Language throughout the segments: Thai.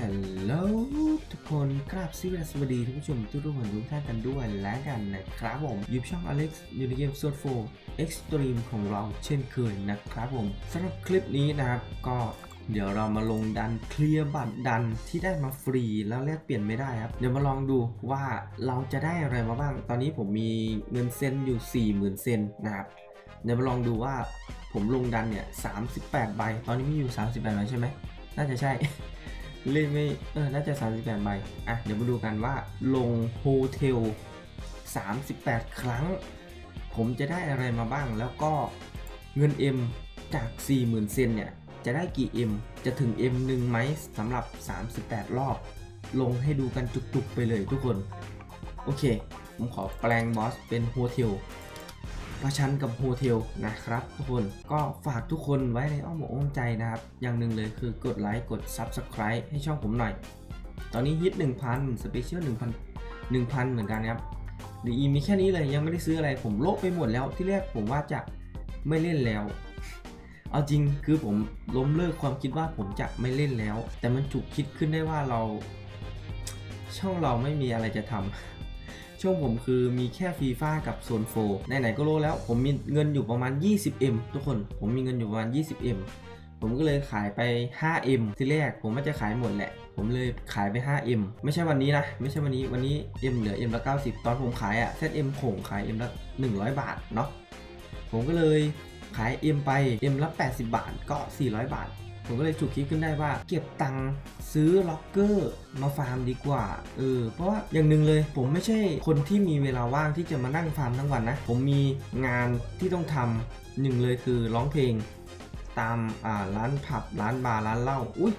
ฮัลโหลทุกคนกราบสวัสดีทุกผู้ชมทุกทุกคนทุกท่านกันด้วยและกันนะครับผมยูบช่อง Alex อยู่ในเกม s w o r d 4 Extreme ของเราเช่นเคยนะครับผมสำหรับคลิปนี้นะครับก็เดี๋ยวเรามาลงดันเคลียร์บัตรดันที่ได้มาฟรีแล้วแลกเปลี่ยนไม่ได้ครับ เดี๋ยวมาลองดูว่าเราจะได้อะไรมาบ้าง ตอนนี้ผมมีเงินเซนอยู่ 40,000 เซนนะครับ เดี๋ยวมาลองดูว่าผมลงดันเนี่ย 38 ใบ ตอนนี้มีอยู่ 38ใบใช่ไหม น่าจะใช่ เล่นไม่เออน่าจะ 38 ใบ อะ เดี๋ยวมาดูกันว่าลงโฮเทล 38 ครั้ง ผมจะได้อะไรมาบ้าง แล้วก็เงิน M จาก 40,000 เซนเนี่ย จะได้กี่ M จะถึง M หนึ่งไหมสำหรับ 38 รอบ ลงให้ดูกันจุกๆไปเลยทุกคน โอเค ผมขอแปลงบอสเป็นโฮเทล ประชันกับโฮเทลนะครับทุกคนก็ฝากทุกคนไว้ในอ้อมอกอ้อมใจนะครับ อย่างหนึ่งเลยคือกดไลค์กด Subscribe ให้ช่องผมหน่อย ตอนนี้ฮิต1,000สเปเชียล1,000 1,000 เหมือนกันครับดีอีมีแค่นี้เลยยังไม่ได้ซื้ออะไรผมโลกไปหมดแล้วที่แรกผมว่าจะไม่เล่นแล้ว เอาจริงคือผมล้มเลิกความคิดว่าผมจะไม่เล่นแล้ว แต่มันฉุกคิดขึ้นได้ว่าเรา ช่องเราไม่มีอะไรจะทำ ช่วงผมคือมีแค่ฟีฟ่ากับโซนโฟไหนๆก็รู้แล้ว ผมมีเงินอยู่ประมาณ 20M ทุกคน ผมมีเงินอยู่ประมาณ 20M ผมก็เลยขายไป 5M ที่แรกผมว่าจะขายหมดแหละ ผมเลยขายไป 5M ไม่ใช่วันนี้นะ ไม่ใช่วันนี้ วันนี้ M เหลือ M ละ90 ตอนผมขายอะ ZM ผงขาย M ละ100 บาทเนาะ ผมก็เลยขาย M ไป M ละ80 บาท ก็ 400 บาท ผมก็เลยฉุกคิดขึ้นได้ว่า เก็บตังค์ซื้อล็อกเกอร์มาฟาร์มดีกว่า เออ เพราะว่าอย่างหนึ่งเลย ผมไม่ใช่คนที่มีเวลาว่างที่จะมานั่งฟาร์มทั้งวันนะ ผมมีงานที่ต้องทำหนึ่งเลยคือร้องเพลง ตามอ่าร้านผับร้านบาร์ร้านเหล้า อุ้ย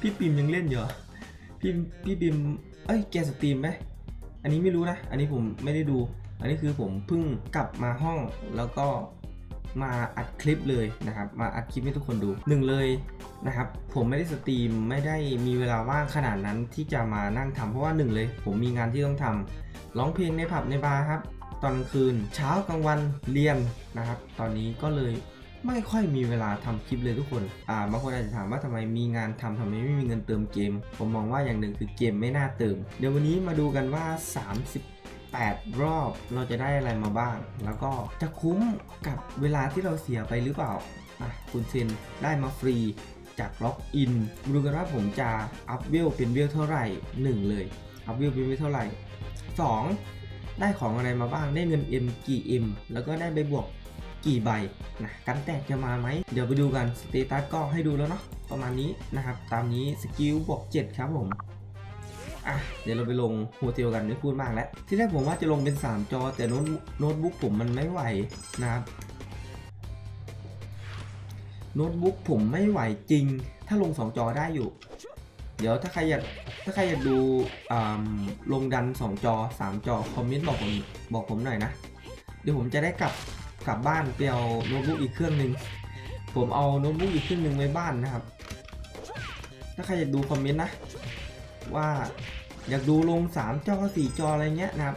พี่ปิมยังเล่นอยู่พี่พี่ปิม เอ้ยแกสตรีมไหมอันนี้ไม่รู้นะ อันนี้ผมไม่ได้ดู อันนี้คือผมเพิ่งกลับมาห้องแล้วก็ มาอัดคลิปเลยนะครับ มาอัดคลิปให้ทุกคนดูหนึ่งเลยนะครับ ผมไม่ได้สตรีมไม่ได้มีเวลาว่างขนาดนั้นที่จะมานั่งทำเพราะว่าหนึ่งเลย ผมมีงานที่ต้องทำร้องเพลงในผับในบาร์ครับ ตอนกลางคืน เช้ากลางวันเรียนนะครับ ตอนนี้ก็เลยไม่ค่อยมีเวลาทำคลิปเลยทุกคน อ่า บางคนอาจจะถามว่าทำไมมีงานทำทำไมไม่มีเงินเติมเกม ผมมองว่าอย่างหนึ่งคือเกมไม่น่าเติม เดี๋ยววันนี้มาดูกันว่า 8 รอบเราจะได้อะไรมาบ้าง แล้วก็จะคุ้มกับเวลาที่เราเสียไปหรือเปล่าอะคุณเซนได้มาฟรีจากล็อกอินดูกันว่าผมจะอัพเวลเป็นเวลเท่าไหร่ 1 เลย อัพเวลเป็นเวลเท่าไหร่ 2 ได้ของอะไรมาบ้าง ได้เงิน M กี่ M แล้วก็ได้ใบบวกกี่ใบนะกันแตกจะมาไหม เดี๋ยวไปดูกัน สเตตัสก็ให้ดูแล้วเนาะ ประมาณนี้นะครับ ตามนี้สกิลบวก 7 ครับผม อะเดี๋ยวเราไปลงโฮเทลกันไม่พูดมากแล้ว ที่แรกผมว่าจะลงเป็น 3 จอ แต่โน้ตโน้ตบุ๊กผมมันไม่ไหวนะครับโน้ตบุ๊กผมไม่ไหวจริง ถ้าลง 2 จอได้อยู่ เดี๋ยวถ้าใครอยากถ้าใครอยากดูลงดัน 2 จอ 3 จอ คอมเมนต์บอกผมบอกผมหน่อยนะ เดี๋ยวผมจะได้กลับกลับบ้านไปเอาโน้ตบุ๊กอีกเครื่องหนึ่งผมเอาโน้ตบุ๊กอีกเครื่องหนึ่งไว้บ้านนะครับ ถ้าใครอยากดูคอมเมนต์นะ ว่าอยากดูลง 3 จอ 4 จออะไรเงี้ยนะครับ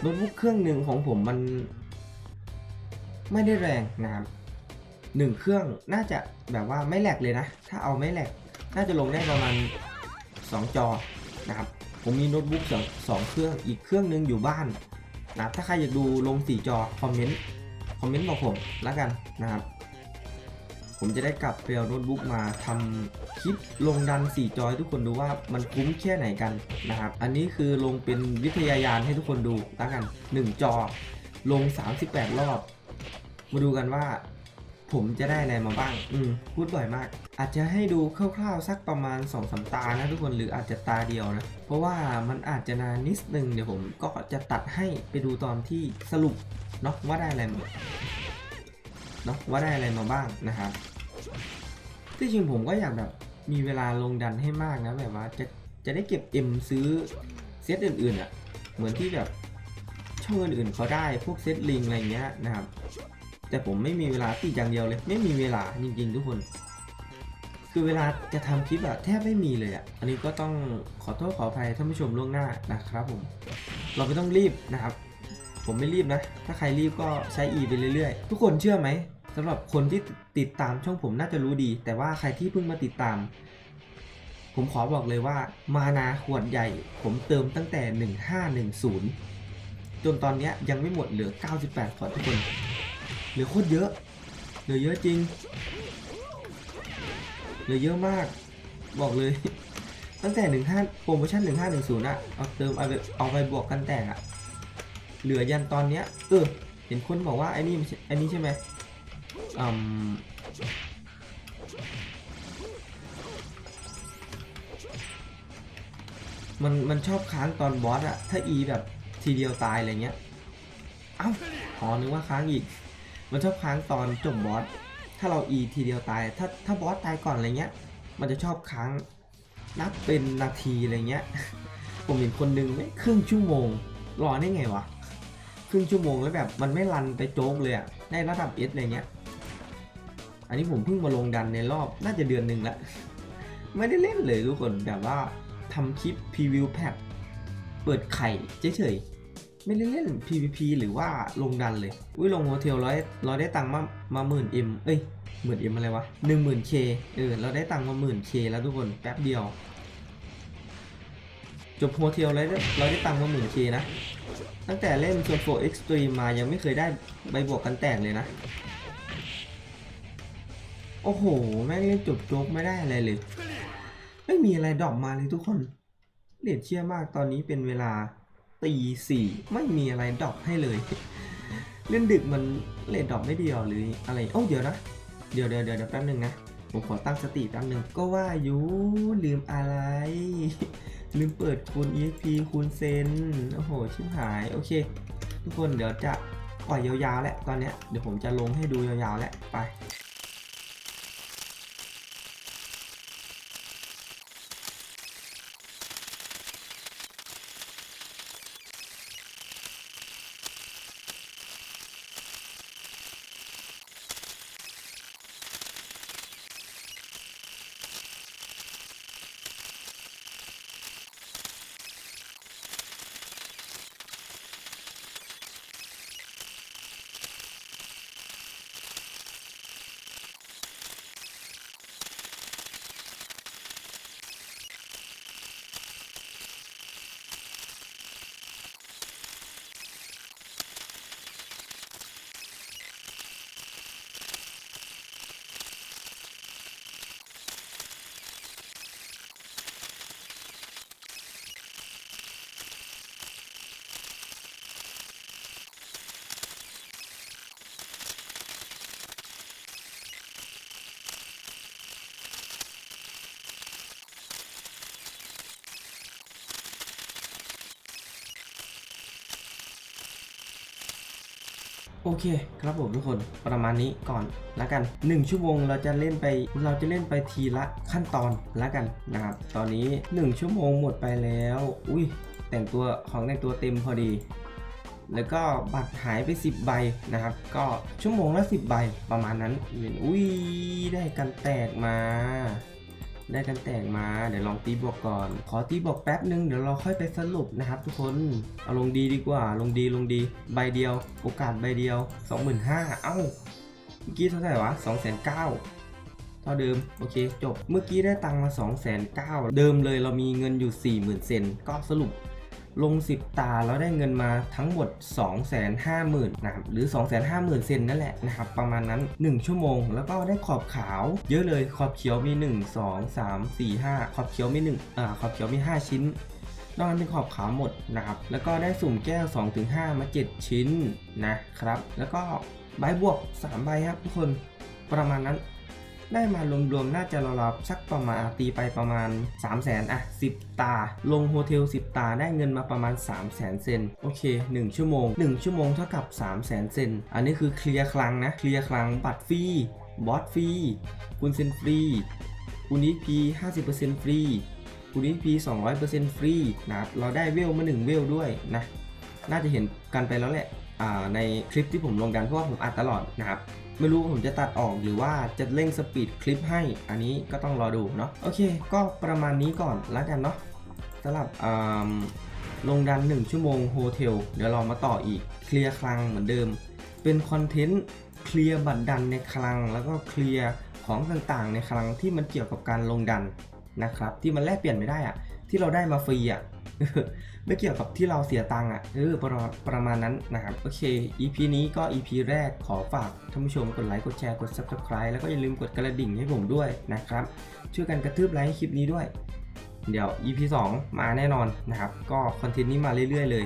โน้ตบุ๊กเครื่องหนึ่งของผมมัน ไม่ได้แรงนะครับหนึ่งเครื่องน่าจะแบบว่าไม่แหลกเลยนะ ถ้าเอาไม่แหลกน่าจะลงได้ประมาณ 2 จอนะครับผมมีโน้ตบุ๊กสองสองเครื่องอีกเครื่องหนึงอยู่บ้านนะครับถ้าใครอยากดูลง 4 จอคอมเมนต์คอมเมนต์บอกผมแล้วกันนะครับ ผมจะได้กลับไปเอาโน้ตบุ๊กมาทำคลิปลงดัน 4 จอให้ทุกคนดูว่ามันคุ้มแค่ไหนกันนะครับ อันนี้คือลงเป็นวิทยายานให้ทุกคนดูแล้วกัน 1 จอลง 38 รอบ มาดูกันว่า ผมจะได้อะไรมาบ้าง อืมพูดบ่อยมาก อาจจะให้ดูคร่าวๆสักประมาณ2อสตานะทุกคนหรืออาจจะตาเดียวนะ เพราะว่ามันอาจจะนานนิดนึงเดี๋ยวผมก็จะตัดให้ไปดูตอนที่สรุปเนาะว่าได้อะไรมา เนาะว่าได้อะไรมาบ้างนะครับที่จริงผมก็อยากแบบมีเวลาลงดันให้มากนะแบบว่าจะจะได้เก็บ M ซื้อเซตอื่นๆอะ่ะเหมือนที่แบบช่องอื่นๆเขาได้พวกเซตลิงอะไรเงี้ยนะครับ แต่ผมไม่มีเวลาติดอย่างเดียวเลย ไม่มีเวลาจริงๆทุกคน คือเวลาจะทำคลิปอะแทบไม่มีเลยอะอันนี้ก็ต้องขอโทษขออภัยท่านผู้ชมล่วงหน้านะครับผม เราไม่ต้องรีบนะครับ ผมไม่รีบนะ ถ้าใครรีบก็ใช้ E ไปเรื่อยๆ ทุกคนเชื่อไหม สำหรับคนที่ติดตามช่องผมน่าจะรู้ดี แต่ว่าใครที่เพิ่งมาติดตาม ผมขอบอกเลยว่ามานาขวดใหญ่ ผมเติมตั้งแต่ 1510 จนตอนนี้ยังไม่หมดเหลือ 98ขวดทุกคน เหลือโคตรเยอะเหลือเยอะจริง เหลือเยอะมาก บอกเลย ตั้งแต่ 15 โปรโมชั่น 1510อะเอาเติมเอาไปเอาไปบวกกันแตกอะเหลือยันตอนเนี้ยเออเห็นคนบอกว่าไอ้นี่ไอ้นี่ใช่ไหม อืมมันมันชอบค้างตอนบอสอะถ้าอีแบบทีเดียวตายอะไรเงี้ย เอ้าอ๋อนึกว่าค้างอีก มันชอบค้างตอนจบบอส ถ้าเราอีทีเดียวตาย ถ้าถ้าบอสตายก่อนอะไรเงี้ย มันจะชอบค้างนับเป็นนาทีอะไรเงี้ย ผมเห็นคนหนึงไม่ครึ่งชั่วโมง รอได้ไงวะ ครึ่งชั่วโมงแล้วแบบมันไม่รันไปโจ๊กเลยอะในระดับเอสอะไรเงี้ย อันนี้ผมเพิ่งมาลงดันในรอบน่าจะเดือนหนึ่งละ ไม่ได้เล่นเลยทุกคนแบบว่าทำคลิปพรีวิวแพทเปิดไข่เฉยๆ ไม่ได้เล่น PVP หรือว่าลงดันเลย อุ้ยลงโฮเทลเราได้เราได้ตังค์มามาหมื่นเอ็มเอ้ยหมื่นเอ็มอะไรวะหนึ่งหมื่นเคเออเราได้ตังค์มาหมื่นเคแล้วทุกคนแป๊บเดียว จบโฮเทลเราได้เราได้ตังค์มาหมื่นเคนะ ตั้งแต่เล่นโซนโฟเอ็กซ์ตรีมมายังไม่เคยได้ใบบวกกันแตกเลยนะ โอ้โห แม่งเล่นจบโจ๊กไม่ได้อะไรเลย ไม่มีอะไรดรอปมาเลยทุกคนเลดเชื่อมากตอนนี้เป็นเวลาตีสี่ไม่มีอะไรดรอปให้เลย เล่นดึกมันเลดดอปไม่เดียวหรืออะไรโอ้เดี๋ยวนะเดี๋ยวเดี๋ยวเดี๋ยวเดี๋ยวแป๊บนึงนะผมขอตั้งสติแป๊บนึงก็ว่าอยู่ลืมอะไร ลืมเปิดคูณ EXP คูณเซนโอ้โหชิบหายโอเค ทุกคนเดี๋ยวจะปล่อยยาวๆแหละตอนเนี้ยเดี๋ยวผมจะลงให้ดูยาวๆแหละไป โอเคครับผมทุกคนประมาณนี้ก่อนล้วกัน 1 ชั่วโมงเราจะเล่นไปเราจะเล่นไปทีละขั้นตอนล้วกันนะครับ ตอนนี้ 1 ชั่วโมงหมดไปแล้ว อุ้ยแต่งตัวของแต่งตัวเต็มพอดี แล้วก็บัตรหายไป 10 ใบนะครับ ก็ชั่วโมงละ 10 ใบประมาณนั้นอุ้ยได้กันแตกมา ได้กันแตกมา เดี๋ยวลองตีบวกก่อน ขอตีบวกแป๊บนึง เดี๋ยวเราค่อยไปสรุปนะครับทุกคน เอาลงดีดีกว่า ลงดีลงดี ใบเดียว โอกาสใบเดียว 25,000เอ้า เมื่อกี้เท่าไหร่วะ2,900เท่าเดิมโอเคจบเมื่อกี้ได้ตังค์มา 2,900เดิมเลยเรามีเงินอยู่ 40,000 เซนก็สรุป ลง 10 ตาแล้วได้เงินมาทั้งหมด 250,000นะครับหรือ 250,000 เซนนั่นแหละนะครับประมาณนั้น 1 ชั่วโมง แล้วก็ได้ขอบขาว เยอะเลยขอบเขียวมี 1 2 3 4 5 ขอบเขียวมี1อ่าขอบเขียวมี 5 ชิ้นนอกนั้นเป็นขอบขาวหมดนะครับแล้วก็ได้สุ่มแก้ว 2-5 มา 7 ชิ้นนะครับแล้วก็ใบบวก 3 ใบครับทุกคนประมาณนั้น ได้มารวมๆน่าจะราวๆสักประมาณตีไปประมาณ 3 0 0แสนอะ 10 ตา ลงโฮเทล 10 ตาได้เงินมาประมาณ 3 0 0แสนเซนโอเค 1 ชั่วโมง 1 ชั่วโมงเท่ากับ 3 0 0แสนเซนอันนี้คือเคลียร์คลังนะ เคลียร์คลังบัตรฟรีบอสฟรีคุณเซนฟรีคุณอีพี50%ฟรีคุณอีพี200%ฟรีนะครับเราได้เวลมา 1 เวลด้วยนะ น่าจะเห็นกันไปแล้วแหละอ่าในคลิปที่ผมลงดันเพราะว่าผมอัดตลอดนะครับ ไม่รู้ว่าผมจะตัดออกหรือว่าจะเร่งสปีดคลิปให้ อันนี้ก็ต้องรอดูเนาะโอเค ก็ประมาณนี้ก่อนแล้วกันเนาะสำหรับลงดัน 1 ชั่วโมงโฮเทลเดี๋ยวเรามาต่ออีกเคลียร์คลังเหมือนเดิม เป็นคอนเทนต์เคลียร์บัตรดันในคลัง แล้วก็เคลียร์ของต่างๆ ในคลังที่มันเกี่ยวกับการลงดันนะครับที่มันแลกเปลี่ยนไม่ได้อะที่เราได้มาฟรีอะ ไม่เกี่ยวกับที่เราเสียตังค์อะเออประมาณประมาณนั้นนะครับ โอเค EP นี้ก็ EP แรกขอฝากท่านผู้ชมกดไลค์กดแชร์กด Subscribe แล้วก็อย่าลืมกดกระดิ่งให้ผมด้วยนะครับ ช่วยกันกระทืบไลค์คลิปนี้ด้วย เดี๋ยว EP 2 มาแน่นอนนะครับ ก็คอนเทนต์นี้มาเรื่อยๆ เลย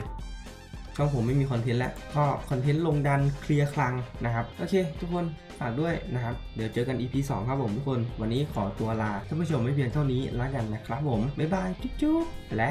ช่องผมไม่มีคอนเทนต์แล้วก็คอนเทนต์ลงดันเคลียร์คลังนะครับ โอเค ทุกคนฝากด้วยนะครับ เดี๋ยวเจอกัน EP 2 ครับผมทุกคน วันนี้ขอตัวลาท่านผู้ชมไม่เพียงเท่านี้แล้วกันนะครับผม บ๊ายบาย จุ๊บๆและ